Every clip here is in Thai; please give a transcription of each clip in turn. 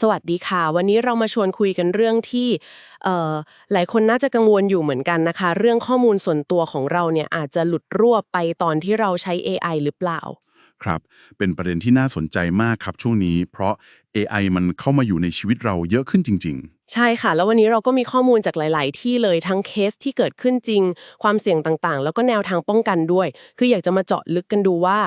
สวัสดีค่ะ วันนี้เรามาชวนคุยกันเรื่องที่เอ่อหลายคนน่าจะกังวลอยู่เหมือนกันนะคะ เรื่องข้อมูลส่วนตัวของเราเนี่ยอาจจะหลุดรั่วไปตอนที่เราใช้ AI หรือเปล่า ครับ เป็นประเด็นที่น่าสนใจมากครับช่วงนี้ เพราะ AI มันเข้ามาอยู่ในชีวิตเราเยอะขึ้นจริงใช่ค่ะ แล้ววันนี้เราก็มีข้อมูลจากหลาย ๆ ที่เลยทั้งเคสที่เกิดขึ้นจริง ความเสี่ยงต่างๆ แล้วก็แนวทางป้องกันด้วย คืออยากจะมาเจาะลึกกันดูว่า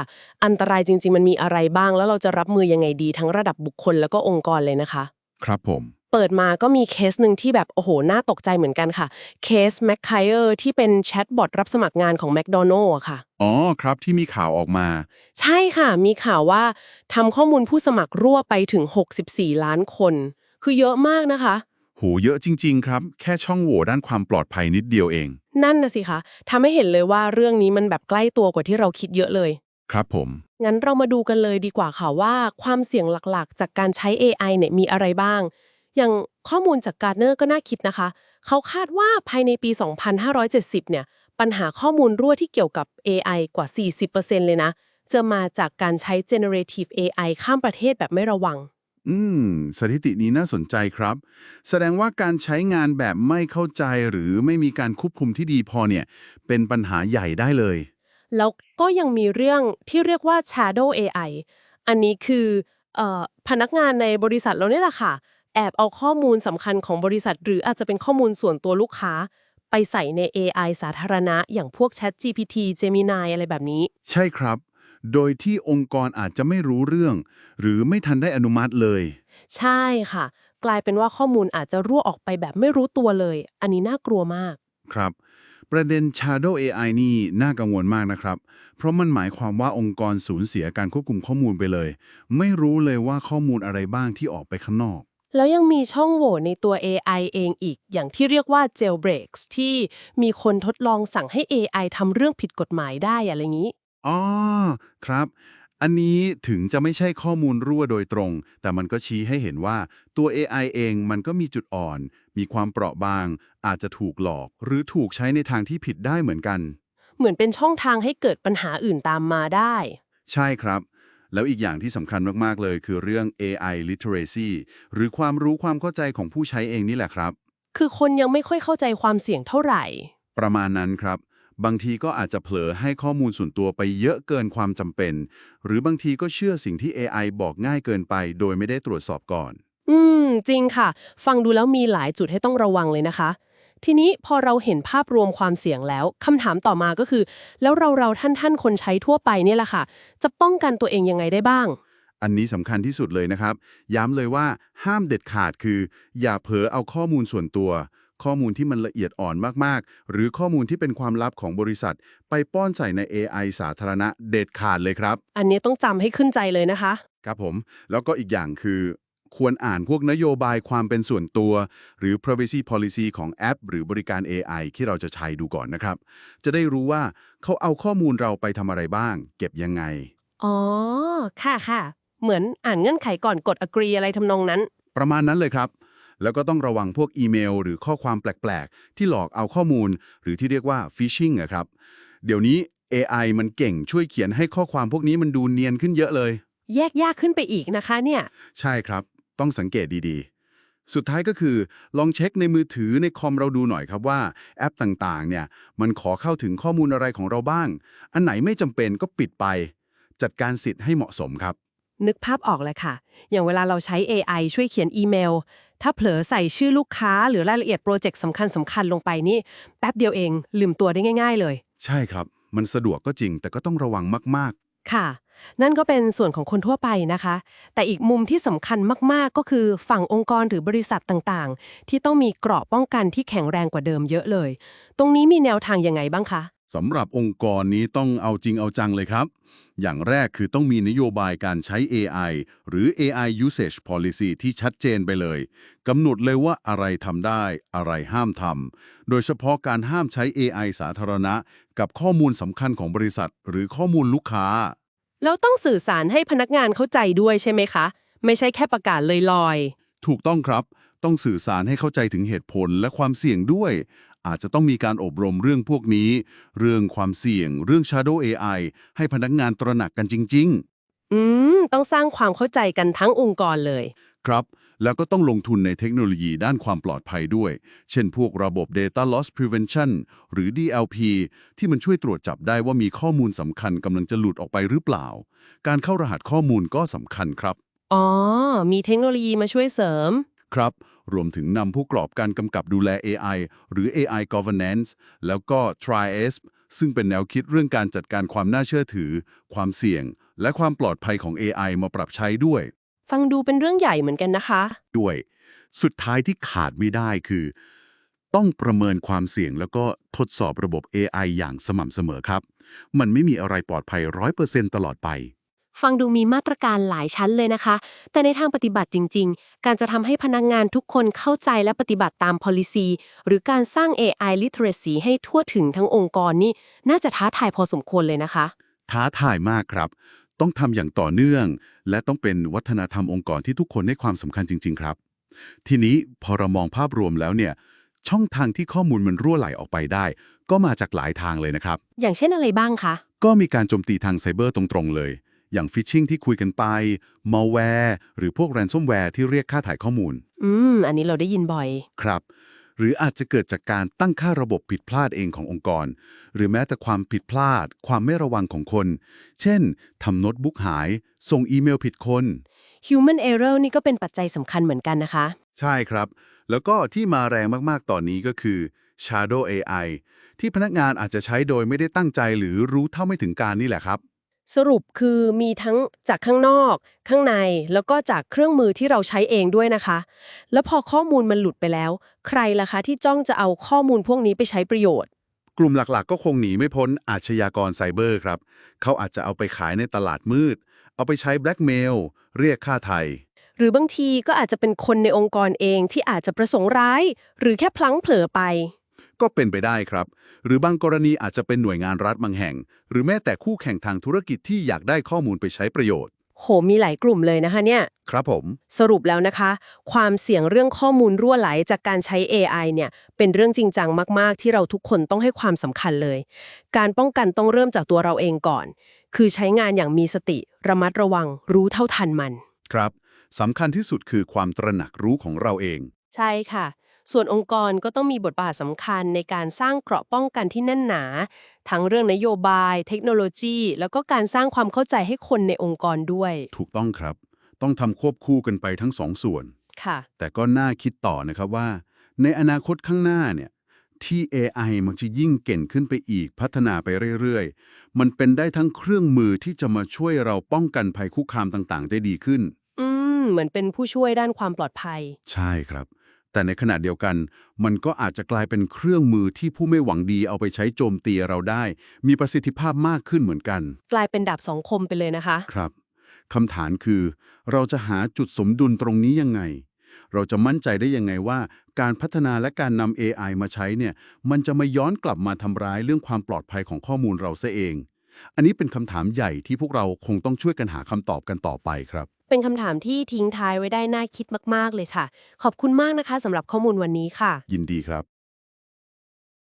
อันตรายจริง ๆ มันมีอะไรบ้าง แล้วเราจะรับมือยังไงดีทั้งระดับบุคคลแล้วก็องค์กรเลยนะคะๆครับผม เปิดมาก็มีเคสหนึ่งที่แบบโอ้โห น่าตกใจเหมือนกันค่ะ เคสแมคไคเออร์ที่เป็นแชทบอทรับสมัครงานของแม d โดนัลล์ค่ะ อ๋อครับที่มีข่าวออกมา ใช่ค่ะ มีข่าวว่าทำข้อมูลผู้สมัครรั่วไปถึง 64 ล้านคน คือเยอะมากนะคะ โหเยอะจริง ๆ ครับ แค่ช่องโหว่ด้านความปลอดภัยนิดเดียวเอง นั่นนะสิคะทำให้เห็นเลยว่าเรื่องนี้มันแบบใกล้ตัวกว่าที่เราคิดเยอะเลย ครับผม งั้นเรามาดูกันเลยดีกว่าค่ะว่า ความเสี่ยงหลักๆ จากการใช้ AI เนี่ยมีอะไรบ้าง อย่างข้อมูลจากการ์เนอร์ก็น่าคิดนะคะ เขาคาดว่าภายในปี 2570 เนี่ย ปัญหาข้อมูลรั่วที่เกี่ยวกับ AI กว่า 40%เลยนะ จะมาจากการใช้ generative AI ข้ามประเทศแบบไม่ระวัง อืม สถิตินี้น่าสนใจครับ แสดงว่าการใช้งานแบบไม่เข้าใจหรือไม่มีการควบคุมที่ดีพอเนี่ย เป็นปัญหาใหญ่ได้เลย แล้วก็ยังมีเรื่องที่เรียกว่า shadow AI อันนี้คือเออพนักงานในบริษัทเราเนี่ยแหละค่ะ แอบเอาข้อมูลสำคัญของบริษัท หรืออาจจะเป็นข้อมูลส่วนตัวลูกค้า ไปใส่ใน AI สาธารณะ อย่างพวก Chat GPT Gemini อะไรแบบนี้ ใช่ครับ โดยที่องค์กรอาจจะไม่รู้เรื่อง หรือไม่ทันได้อนุมัติเลย ใช่ค่ะ กลายเป็นว่าข้อมูลอาจจะรั่วออกไปแบบไม่รู้ตัวเลย อันนี้น่ากลัวมาก ครับ ประเด็น Shadow AI นี่น่ากังวลมากนะครับ เพราะมันหมายความว่าองค์กรสูญเสียการควบคุมข้อมูลไปเลย ไม่รู้เลยว่าข้อมูลอะไรบ้างที่ออกไปข้างนอก แล้วยังมีช่องโหว่ในตัว AI เองอีก อย่างที่เรียกว่า jailbreaks ที่มีคนทดลองสั่งให้ AI ทำเรื่องผิดกฎหมายได้อะไรอย่างนี้ อ๋อ ครับ อันนี้ถึงจะไม่ใช่ข้อมูลรั่วโดยตรง แต่มันก็ชี้ให้เห็นว่าตัว AI เองมันก็มีจุดอ่อน มีความเปราะบาง อาจจะถูกหลอก หรือถูกใช้ในทางที่ผิดได้เหมือนกัน เหมือนเป็นช่องทางให้เกิดปัญหาอื่นตามมาได้ ใช่ครับ แล้วอีกอย่างที่สำคัญมากๆเลยคือเรื่อง AI literacy หรือความรู้ความเข้าใจของผู้ใช้เองนี่แหละครับ คือคนยังไม่ค่อยเข้าใจความเสี่ยงเท่าไหร่ ประมาณนั้นครับ บางทีก็อาจจะเผลอให้ข้อมูลส่วนตัวไปเยอะเกินความจำเป็น หรือบางทีก็เชื่อสิ่งที่ AI บอกง่ายเกินไป โดยไม่ได้ตรวจสอบก่อน อืม จริงค่ะ ฟังดูแล้วมีหลายจุดให้ต้องระวังเลยนะคะ ทีนี้พอเราเห็นภาพรวมความเสี่ยงแล้วคำถามต่อมาก็คือ แล้วเราเราท่านท่านๆคนใช้ทั่วไปเนี่ยแหละค่ะ จะป้องกันตัวเองยังไงได้บ้าง อันนี้สำคัญที่สุดเลยนะครับ ย้ำเลยว่าห้ามเด็ดขาดคือ อย่าเผลอเอาข้อมูลส่วนตัว ข้อมูลที่มันละเอียดอ่อนมากๆ หรือข้อมูลที่เป็นความลับของบริษัท ไปป้อนใส่ใน AI สาธารณะเด็ดขาดเลยครับ อันนี้ต้องจำให้ขึ้นใจเลยนะคะ ครับผม แล้วก็อีกอย่างคือ ควรอ่านพวกนโยบายความเป็นส่วนตัว หรือ privacy policy ของแอป หรือบริการ AI ที่เราจะใช้ดูก่อนนะครับ จะได้รู้ว่าเขาเอาข้อมูลเราไปทำอะไรบ้าง เก็บยังไง อ๋อ ค่ะค่ะ เหมือนอ่านเงื่อนไขก่อนกด agree อะไรทำนองนั้น ประมาณนั้นเลยครับ แล้วก็ต้องระวังพวกอีเมล หรือข้อความแปลก ๆ ที่หลอกเอาข้อมูล หรือที่เรียกว่า phishing อะครับ เดี๋ยวนี้ AI มันเก่งช่วยเขียนให้ข้อความพวกนี้มันดูเนียนขึ้นเยอะเลย แยกยากขึ้นไปอีกนะคะเนี่ย ใช่ครับ ต้องสังเกตดีๆ สุดท้ายก็คือลองเช็คในมือถือในคอมเราดูหน่อยครับว่าแอปต่างๆ เนี่ยมันขอเข้าถึงข้อมูลอะไรของเราบ้าง อันไหนไม่จำเป็นก็ปิดไป จัดการสิทธิ์ให้เหมาะสมครับ นึกภาพออกเลยค่ะ อย่างเวลาเราใช้ AI ช่วยเขียนอีเมล ถ้าเผลอใส่ชื่อลูกค้าหรือรายละเอียดโปรเจกต์สำคัญสำคัญลงไปนี่แป๊บเดียวเองลืมตัวได้ง่าย ๆ เลย ใช่ครับ มันสะดวกก็จริงแต่ก็ต้องระวังมากค่ะ นั่นก็เป็นส่วนของคนทั่วไปนะคะ แต่อีกมุมที่สำคัญมาก ๆ ก็คือฝั่งองค์กรหรือบริษัทต่างๆ ที่ต้องมีเกราะป้องกันที่แข็งแรงกว่าเดิมเยอะเลย ตรงนี้มีแนวทางยังไงบ้างคะสำหรับองค์กรนี้ต้องเอาจริงเอาจังเลยครับ อย่างแรกคือต้องมีนโยบายการใช้ AI หรือ AI usage policy ที่ชัดเจนไปเลย กำหนดเลยว่าอะไรทำได้ อะไรห้ามทำ โดยเฉพาะการห้ามใช้ AI สาธารณะ กับข้อมูลสำคัญของบริษัท หรือข้อมูลลูกค้า แล้วต้องสื่อสารให้พนักงานเข้าใจด้วยใช่ไหมคะ ไม่ใช่แค่ประกาศลอยๆถูกต้องครับ ต้องสื่อสารให้เข้าใจถึงเหตุผลและความเสี่ยงด้วย อาจจะต้องมีการอบรมเรื่องพวกนี้ เรื่องความเสี่ยง เรื่อง Shadow AI ให้พนักงานตระหนักกันจริง ๆ อืม ต้องสร้างความเข้าใจกันทั้งองค์กรเลย ครับ แล้วก็ต้องลงทุนในเทคโนโลยีด้านความปลอดภัยด้วย เช่นพวกระบบ Data Loss Prevention หรือ DLP ที่มันช่วยตรวจจับได้ว่ามีข้อมูลสำคัญกำลังจะหลุดออกไปหรือเปล่า การเข้ารหัสข้อมูลก็สำคัญครับ อ๋อ มีเทคโนโลยีมาช่วยเสริมครับ รวมถึงนำผู้กรอบการกำกับดูแล AI หรือ AI Governance แล้วก็ TRIASP ซึ่งเป็นแนวคิดเรื่องการจัดการความน่าเชื่อถือ ความเสี่ยง และความปลอดภัยของ AI มาปรับใช้ด้วย ฟังดูเป็นเรื่องใหญ่เหมือนกันนะคะ ด้วย สุดท้ายที่ขาดไม่ได้คือ ต้องประเมินความเสี่ยงแล้วก็ทดสอบระบบ AI อย่างสม่ำเสมอครับ มันไม่มีอะไรปลอดภัย 100%ตลอดไป ฟังดูมีมาตรการหลายชั้นเลยนะคะ แต่ในทางปฏิบัติจริง ๆ การจะทำให้พนักงงานทุกคนเข้าใจและปฏิบัติตาม policy หรือการสร้าง AI literacy ให้ทั่วถึงทั้งองค์กรนี่น่าจะท้าทายพอสมควรเลยนะคะ ท้าทายมากครับ ต้องทำอย่างต่อเนื่อง และต้องเป็นวัฒนธรรมองค์กรที่ทุกคนให้ความสำคัญจริง ๆ ครับ ทีนี้พอเรามองภาพรวมแล้วเนี่ยช่องทางที่ข้อมูลมันรั่วไหลออกไปได้ ก็มาจากหลายทางเลยนะครับ อย่างเช่นอะไรบ้างคะ ก็มีการโจมตีทางไซเบอร์ตรงๆเลย อย่างฟิชชิงที่คุยกันไป malware หรือพวก ransomware ที่เรียกค่าถ่ายข้อมูล อืม อันนี้เราได้ยินบ่อย ครับ หรืออาจจะเกิดจากการตั้งค่าระบบผิดพลาดเองขององค์กร หรือแม้แต่ความผิดพลาด ความไม่ระวังของคน เช่นทำโน้ตบุ๊กหาย ส่งอีเมลผิดคน human error นี่ก็เป็นปัจจัยสำคัญเหมือนกันนะคะ ใช่ครับ แล้วก็ที่มาแรงมากๆตอนนี้ก็คือ Shadow AI ที่พนักงานอาจจะใช้โดยไม่ได้ตั้งใจหรือรู้เท่าไม่ถึงการนี่แหละครับ สรุปคือมีทั้งจากข้างนอก ข้างในแล้วก็จากเครื่องมือที่เราใช้เองด้วยนะคะ แล้วพอข้อมูลมันหลุดไปแล้ว ใครล่ะคะที่จ้องจะเอาข้อมูลพวกนี้ไปใช้ประโยชน์ กลุ่มหลักๆ ก็คงหนีไม่พ้นอาชญากรไซเบอร์ครับ เขาอาจจะเอาไปขายในตลาดมืด เอาไปใช้แบล็กเมลเรียกค่าไทย หรือบางทีก็อาจจะเป็นคนในองค์กรเองที่อาจจะประสงค์ร้าย หรือแค่พลั้งเผลอไป ก็เป็นไปได้ครับ หรือบางกรณีอาจจะเป็นหน่วยงานรัฐบางแห่ง หรือแม้แต่คู่แข่งทางธุรกิจที่อยากได้ข้อมูลไปใช้ประโยชน์ โหมีหลายกลุ่มเลยนะคะเนี่ย ครับผม สรุปแล้วนะคะ ความเสี่ยงเรื่องข้อมูลรั่วไหลจากการใช้ AI เนี่ย เป็นเรื่องจริงจังมาก ๆ ที่เราทุกคนต้องให้ความสำคัญเลย การป้องกันต้องเริ่มจากตัวเราเองก่อน คือใช้งานอย่างมีสติ ระมัดระวัง รู้เท่าทันมัน ครับสำคัญที่สุดคือความตระหนักรู้ของเราเอง ใช่ค่ะ ส่วนองค์กรก็ต้องมีบทบาทสำคัญในการสร้างเกราะป้องกันที่แน่นหนา ทั้งเรื่องนโยบาย เทคโนโลยี แล้วก็การสร้างความเข้าใจให้คนในองค์กรด้วย ถูกต้องครับ ต้องทำควบคู่กันไปทั้งสองส่วน ค่ะ แต่ก็น่าคิดต่อนะครับว่า ในอนาคตข้างหน้าเนี่ยที่ AI มันจะยิ่งเก่งขึ้นไปอีกพัฒนาไปเรื่อยๆ มันเป็นได้ทั้งเครื่องมือที่จะมาช่วยเราป้องกันภัยคุกคามต่างๆได้ดีขึ้น อืม เหมือนเป็นผู้ช่วยด้านความปลอดภัย ใช่ครับ แต่ในขณะเดียวกัน มันก็อาจจะกลายเป็นเครื่องมือที่ผู้ไม่หวังดีเอาไปใช้โจมตีเราได้ มีประสิทธิภาพมากขึ้นเหมือนกัน กลายเป็นดาบสองคมไปเลยนะคะ ครับคำถามคือ เราจะหาจุดสมดุลตรงนี้ยังไง เราจะมั่นใจได้ยังไงว่า การพัฒนาและการนำ AI มาใช้เนี่ยมันจะไม่ย้อนกลับมาทำร้ายเรื่องความปลอดภัยของข้อมูลเราซะเอง อันนี้เป็นคำถามใหญ่ที่พวกเราคงต้องช่วยกันหาคำตอบกันต่อไปครับ เป็นคำถามที่ทิ้งท้ายไว้ได้น่าคิดมากๆเลยค่ะ ขอบคุณมากนะคะสำหรับข้อมูลวันนี้ค่ะ ยินดีครับ